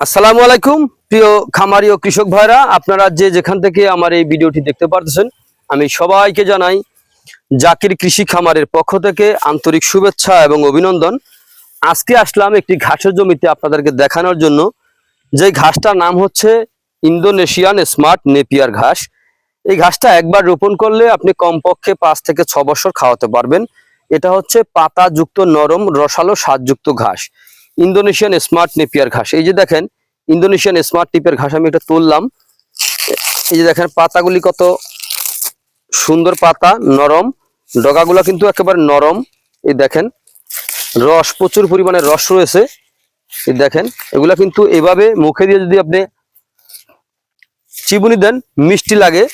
আসসালামু আলাইকুম, প্রিয় খামারি ও কৃষক ভাইরা, আপনারা যে যেখান থেকে আমার এই ভিডিওটি দেখতে পারতেছেন, আমি সবাইকে জানাই জাকির কৃষি খামারের পক্ষ থেকে আন্তরিক শুভেচ্ছা এবং অভিনন্দন। আজকে আসলাম একটি ঘাসের জমিতে আপনাদেরকে দেখানোর জন্য। যে ঘাসটার নাম হচ্ছে ইন্দোনেশিয়ান স্মার্ট নেপিয়ার ঘাস। এই ঘাসটা একবার রোপণ করলে আপনি কমপক্ষে পাঁচ থেকে ছ বছর খাওয়াতে পারবেন। এটা হচ্ছে পাতাযুক্ত নরম রসালো স্বাদযুক্ত ঘাস। ইন্দোনেশিয়ান স্মার্ট নেপিয়ার ঘাস। এই যে দেখেন, ইন্দোনেশিয়ান স্মার্ট টিপের ঘাস আমি এটা তুললাম। এই যে দেখেন, পাতাগুলি কত সুন্দর পাতা, নরম। ডগাগুলো কিন্তু একেবারে নরম। এই দেখেন, রস, প্রচুর পরিমাণে রস রয়েছে। এই দেখেন, এগুলা কিন্তু এভাবে মুখে দিয়ে যদি আপনি চিবুনি দেন, মিষ্টি লাগে।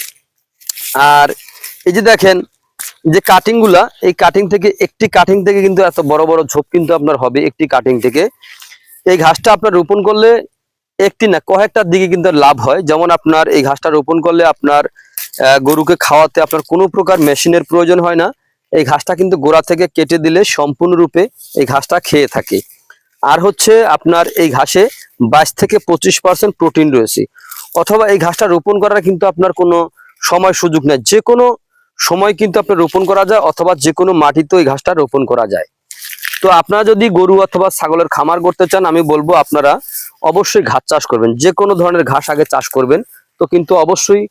আর এই যে দেখেন যে কাটিংগুলা, এই কাটিং থেকে, একটি কাটিং থেকে কিন্তু এত বড় বড় ঝোপ কিন্তু আপনার হবে একটি কাটিং থেকে। এই ঘাসটা আপনার রোপণ করলে একটি না, কয়েকটার দিকে কিন্তু লাভ হয়। যেমন আপনার এই ঘাসটা রোপণ করলে আপনার গরুকে খাওয়াতে আপনার কোনো প্রকার মেশিনের প্রয়োজন হয় না। এই ঘাসটা কিন্তু গোড়া থেকে কেটে দিলে সম্পূর্ণরূপে এই ঘাসটা খেয়ে থাকে। আর হচ্ছে আপনার এই ঘাসে বাইশ থেকে পঁচিশ পার্সেন্ট প্রোটিন রয়েছে। অথবা এই ঘাসটা রোপণ করার কিন্তু আপনার কোনো সময় সুযোগ নেই। যে কোনো সময় কিন্তু আপনার রোপণ করা যায় অথবা যে কোনো মাটিতে ওই ঘাসটা রোপণ করা যায়। তো আপনারা যদি গরু অথবা ছাগলের খামার করতে চান, আমি বলব আপনারা অবশ্যই ঘাস চাষ করবেন। যে কোনো ধরনের ঘাস আগে চাষ করবেন। তো কিন্তু অবশ্যই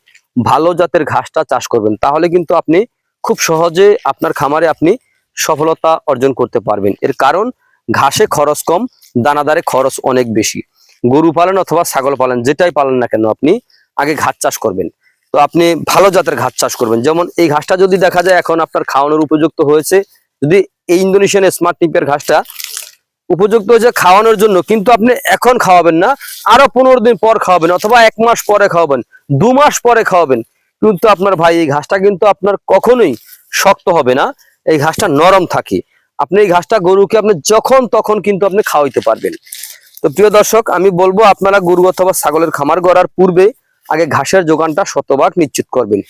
ভালো জাতের ঘাসটা চাষ করবেন। তাহলে কিন্তু আপনি খুব সহজে আপনার খামারে আপনি সফলতা অর্জন করতে পারবেন। এর কারণ, ঘাসে খরচ কম, দানাদারে খরচ অনেক বেশি। গরু পালন অথবা ছাগল পালন, যেটাই পালন না কেন, আপনি আগে ঘাস চাষ করবেন। তো আপনি ভালো জাতের ঘাস চাষ করবেন। যেমন এই ঘাসটা যদি দেখা যায় এখন আপনার খাওয়ানোর উপযুক্ত হয়েছে, যদি এই ইন্দোনেশিয়ান স্মার্ট টিপের ঘাসটা উপযুক্ত হয়েছে খাওয়ানোর জন্য, কিন্তু আপনি এখন খাওয়াবেন না, আরও পনেরো দিন পর খাওয়াবেন অথবা এক মাস পরে খাওয়াবেন, দু মাস পরে খাওয়াবেন। কিন্তু আপনার ভাই, এই ঘাসটা কিন্তু আপনার কখনোই শক্ত হবে না, এই ঘাসটা নরম থাকে। আপনি এই ঘাসটা গরুকে আপনি যখন তখন কিন্তু আপনি খাওয়াইতে পারবেন। তো প্রিয় দর্শক, আমি বলব আপনারা গরু অথবা ছাগলের খামার গড়ার পূর্বে আগে ঘাসের যোগানটা শতভাগ নিশ্চিত করবেন।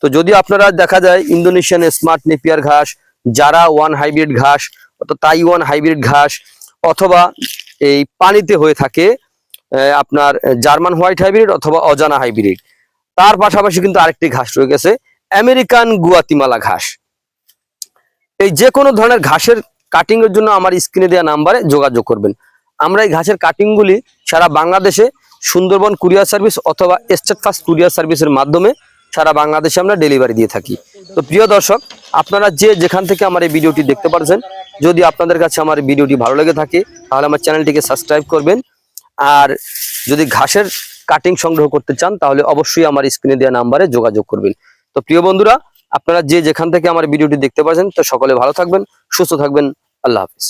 তো যদি আপনারা দেখা যায় ইন্দোনেশিয়ান স্মার্ট নেপিয়ার ঘাস যারা ওয়ান হাইব্রিড ঘাস অথবা তাইওয়ান হাইব্রিড ঘাস, অথবা এই পানিতে হয়ে থাকে আপনার জার্মান হোয়াইট হাইব্রিড অথবা অজানা হাইব্রিড। তার পাশাপাশি কিন্তু আরেকটি ঘাস রয়ে গেছে, আমেরিকান গুয়াতিমালা ঘাস। এই যে কোনো ধরনের ঘাসের কাটিংয়ের জন্য আমার স্ক্রিনে দেওয়া নাম্বারে যোগাযোগ করবেন। আমরা এই ঘাসের কাটিংগুলি সারা বাংলাদেশে সুন্দরবন কুরিয়ার সার্ভিস অথবা স্টেট ফাস্ট কুরিয়ার সার্ভিসের মাধ্যমে সারা বাংলাদেশে আমরা ডেলিভারি দিয়ে থাকি। তো প্রিয় দর্শক, আপনারা যে যেখান থেকে আমার এই ভিডিওটি দেখতে পারছেন, যদি আপনাদের কাছে আমার ভিডিওটি ভালো লেগে থাকে, তাহলে আমার চ্যানেলটিকে সাবস্ক্রাইব করবেন। আর যদি ঘাসের কাটিং সংগ্রহ করতে চান, তাহলে অবশ্যই আমার স্ক্রিনে দেওয়া নাম্বারে যোগাযোগ করবেন। তো প্রিয় বন্ধুরা, আপনারা যে যেখান থেকে আমার ভিডিওটি দেখতে পাচ্ছেন তো সকলে ভালো থাকবেন, সুস্থ থাকবেন। আল্লাহ হাফিজ।